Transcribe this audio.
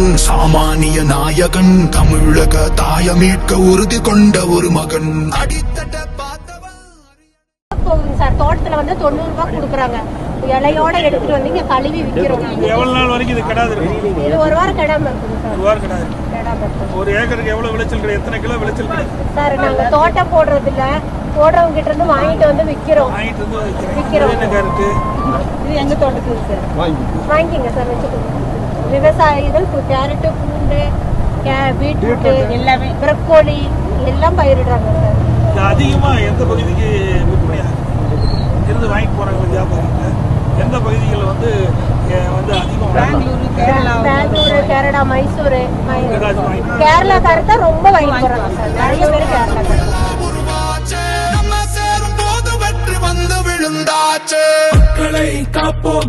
நாயகன் சாமானிய நாயகன் தமிழக தாயமீட்க உறுதி கொண்ட ஒரு மகன். அடித்தட்ட பார்த்தவன் சார். தோட்டத்துல வந்து தொண்ணூறு ரூபாய் கொடுக்குறாங்க. இலையோட எடுத்துட்டு வந்து இங்க கழுவி விக்கிறோம். எவ்வளவு நாள் வரைக்கும் இது கிடாது இது ஒரு வாரம் கிடாம ஒரு வாரம் கிடாது. ஒரு ஏக்கருக்கு எவ்வளவு விளைச்சல் எத்தனை கிலோ விளைச்சல் சார் நாங்க தோட்டம் போடுறது இல்ல போடுறவங்க கிட்ட இருந்து வாங்கிட்டு வந்து விக்கிறோம். வாங்கிட்டு வந்து. விக்கிறோம். இது எங்க தோட்டத்துக்கு சார்? வாங்கிக்கங்க சார் வச்சுக்கோங்க. விவசாயிகள் இப்போ கேரட்டு பூண்டு கே- பீட்ரூட் எல்லாமே ப்ரக்கோலி எல்லாம் பயிரிடுறாங்க சார். இது அதிகமா எந்த பகுதிக்கு விற்பனையாக இருந்து வாங்கிட்டு போறாங்க வியாபாரிங்க எந்த பகுதிகளில் வந்து வந்து அதிகம் பெங்களூரு கேரளா மைசூர் கேரளாக்காரர் தான் ரொம்ப வாங்கிட்டு போறாங்க சார். நிறைய பேர் கேரளாக்காரர். உருவாச்சே நம்ம சேரும் போது வெற்றி வந்து விழுந்தாச்சே. மக்களை காப்போம்.